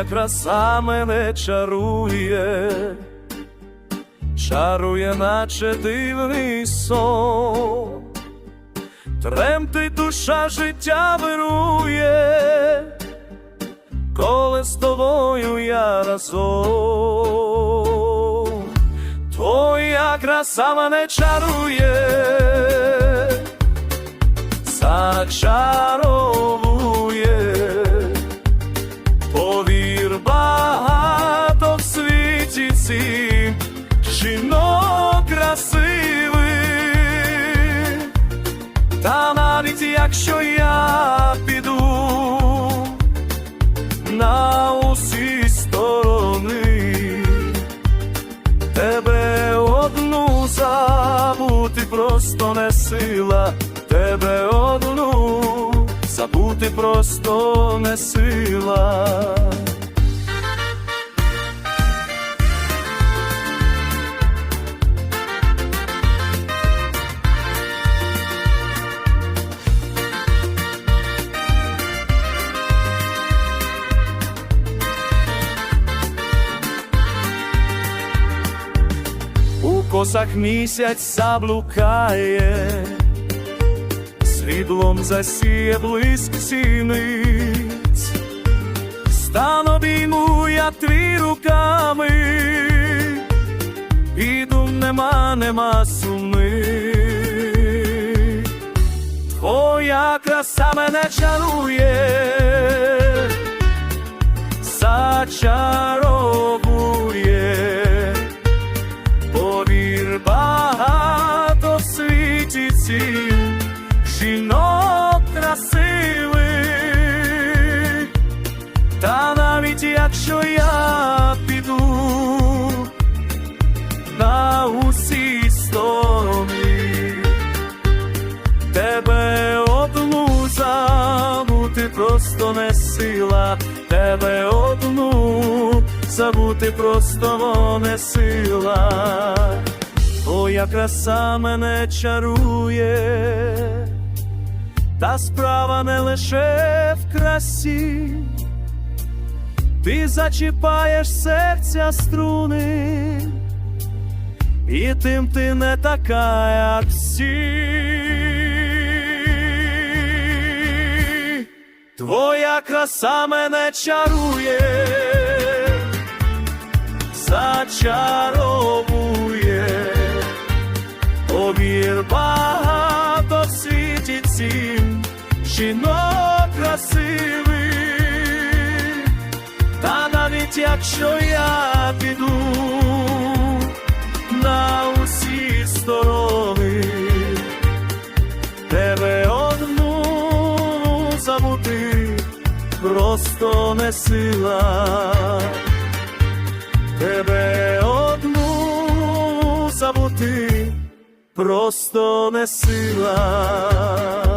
твоя краса мене чарує, чарує, наче дивний сон, тремтить душа життя вирує, коли з тобою я разом, твоя краса мене чарує, зачаровує. Повір, багато в світі цім жінок красивих, та навіть якщо я піду на усі сторони, тебе одну забути просто не сила, тебе одну забути просто не сила. Косах місяць заблукає, світлом засіє блиск сіниць, стан обійму я твій руками, і дум нема, нема суми. Твоя краса мене чарує, зачаровує. Жінок красивих, та навіть якщо я піду на усі сторони, тебе одну забути просто не сила, тебе одну забути просто не сила, твоя краса мене чарує, та справа не лише в красі, ти зачіпаєш серця струни, і тим ти не така, як всі. Твоя краса мене чарує, зачаровує, обір жінок красивих, та навіть якщо я піду на усі сторони, тебе одну забути просто не сила, тебе одну забути просто не сила.